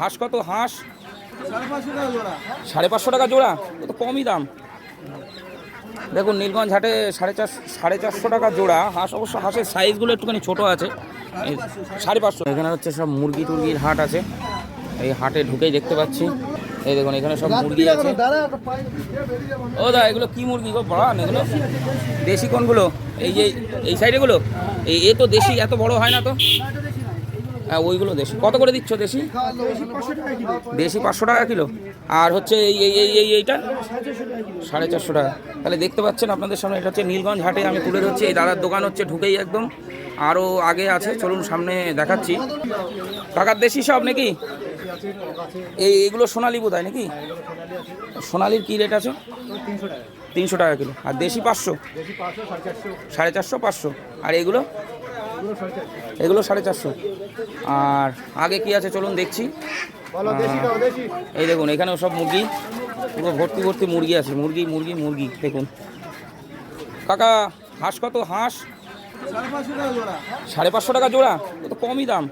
হাঁস কত? হাঁস? সাড়ে পাঁচশো টাকা জোড়া। সাড়ে পাঁচশো টাকা জোড়া ও তো কমই দাম। দেখুন নীলগঞ্জ হাটে সাড়ে চারশো সাড়ে চারশো টাকা জোড়া। হাঁস অবশ্য হাঁসের সাইজগুলো একটুখানি ছোট আছে। সাড়ে পাঁচশো। এখানে হচ্ছে সব মুরগি টুরগির হাট আছে। এই হাটে ঢুকেই দেখতে পাচ্ছি। এই দেখুন এখানে সব মুরগি আছে। ও দা এগুলো কি মুরগি গো? বড় এগুলো দেশি কোনগুলো? এই যে এই সাইডেগুলো এই এ তো দেশি এত বড় হয় না তো? হ্যাঁ ওইগুলো দেশি। কত করে দিচ্ছ দেশি? দেশি পাঁচশো টাকা কিলো। আর হচ্ছে এই এই এই এই, এইটা? সাড়ে চারশো টাকা। তাহলে দেখতে পাচ্ছেন আপনাদের সামনে, এটা হচ্ছে নীলগঞ্জ হাটে আমি তুলে ধরছি। এই দাদার দোকান হচ্ছে ঢুকেই একদম। আরও আগে আছে, চলুন সামনে দেখাচ্ছি। কাকার দেশি সব নাকি? এই, এগুলো সোনালি বোধ হয় নাকি? সোনালির কী রেট আছে? তিনশো টাকা কিলো। আর দেশি পাঁচশো? সাড়ে চারশো, পাঁচশো। আর এগুলো? এগুলো সাড়ে চারশো। আর আগে কি আছে চলুন দেখছি। এই দেখুন এখানেও সব মুরগি। পুরো ভর্তি ভর্তি মুরগি আছে মুরগি মুরগি মুরগি দেখুন। কাকা হাঁস কত? হাঁস? সাড়ে পাঁচশো টাকা জোড়া। তো কমই দাম।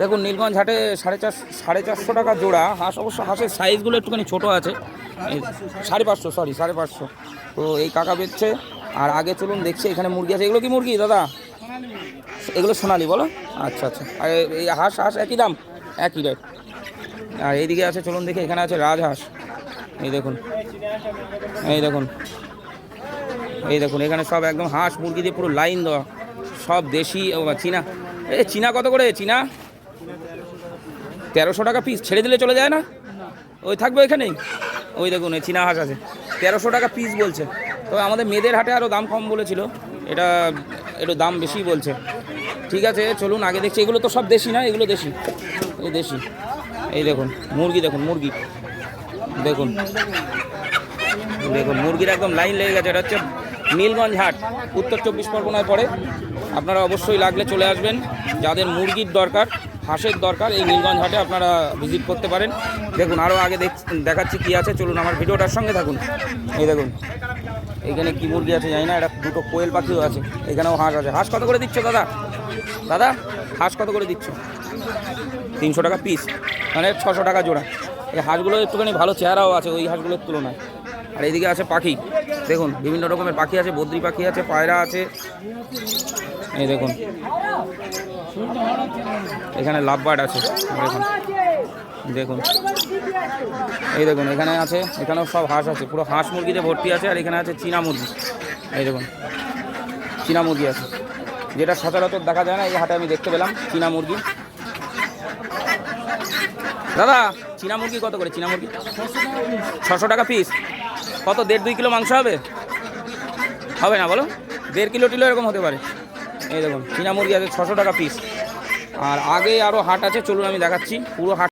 দেখুন নীলগঞ্জ হাটে সাড়ে চার সাড়ে চারশো টাকা জোড়া। হাঁস অবশ্য হাঁসের সাইজগুলো একটুখানি ছোট আছে। সাড়ে পাঁচশো সরি সাড়ে পাঁচশো। তো এই কাকা বেচছে আর আগে চলুন দেখছি, এখানে মুরগি আছে। এগুলো কি মুরগি, দাদা? এগুলো সোনালি, বলো? আচ্ছা আচ্ছা। আর এই হাঁস হাঁস একই দাম? একই রেট আর এইদিকে আছে, চলুন দেখি, এখানে আছে রাজহাঁস এই দেখুন। এই দেখুন। এই দেখুন, এখানে সব একদম হাঁস, মুরগি দিয়ে পুরো লাইন দেওয়া। সব দেশি চীনা। এ, চীনা কত করে, চীনা? তেরোশো টাকা পিস ছেড়ে দিলে চলে যায় না? ওই থাকবে ওইখানেই। ওই দেখুন, এই চীনা হাঁস আছে। তেরোশো টাকা পিস বলছে। তবে আমাদের মেয়েদের হাটে আরও দাম কম বলেছিল। এটা একটু দাম বেশি বলছে। ঠিক আছে, চলুন, আগে দেখছি। এগুলো তো সব দেশি না? এগুলো দেশি। এই দেশি। এই দেখুন, মুরগি দেখুন মুরগি। দেখুন। দেখুন, মুরগির একদম লাইন লেগে গেছে। এটা হচ্ছে নীলগঞ্জ হাট। উত্তর চব্বিশ পরগনায় পড়ে। আপনারা অবশ্যই লাগলে চলে আসবেন। যাদের মুরগির দরকার, হাঁসের দরকার, এই নীলগঞ্জ হাটে আপনারা ভিজিট করতে পারেন। দেখুন আরও আগে দেখ, দেখাচ্ছি কী আছে। চলুন, আমার ভিডিওটার সঙ্গে থাকুন। এই দেখুন। এখানে কি মুরগি আছে, জানি না, এটা দুটো কোয়েল পাখিও আছে, এখানেও হাঁস আছে। হাঁস কত করে দিচ্ছ, দাদা? দাদা, হাঁস কত করে দিচ্ছ? তিনশো টাকা পিস মানে ছশো টাকা জোড়া। এই হাঁসগুলো একটুখানি ভালো চেহারাও আছে, ওই হাঁসগুলোর তুলনায়। আর এইদিকে আছে পাখি, দেখুন, বিভিন্ন রকমের পাখি আছে, বদ্রি পাখি আছে, পায়রা আছে। এই দেখুন, এখানে লাভ বার্ড আছে, দেখুন। দেখুন। এই দেখুন, এখানে আছে, এখানেও সব হাঁস আছে, পুরো হাঁস মুরগিতে ভর্তি আছে, আর এখানে আছে চীনা মুরগি। এই দেখুন, চীনা মুরগি আছে। যেটা সচরাচর দেখা যায় না, এই হাটে আমি দেখতে পেলাম, চীনা মুরগি। দাদা, চীনা মুরগি কত করে? চীনা মুরগি? ছশো টাকা পিস কত, দেড় দুই কিলো মাংস হবে? হবে না, বলো। দেড় কিলো টিলো এরকম হতে পারে। এই দেখুন, চীনা মুরগি আছে ছশো টাকা পিস আর আগে আরও হাট আছে, চলুন আমি দেখাচ্ছি, পুরো হাট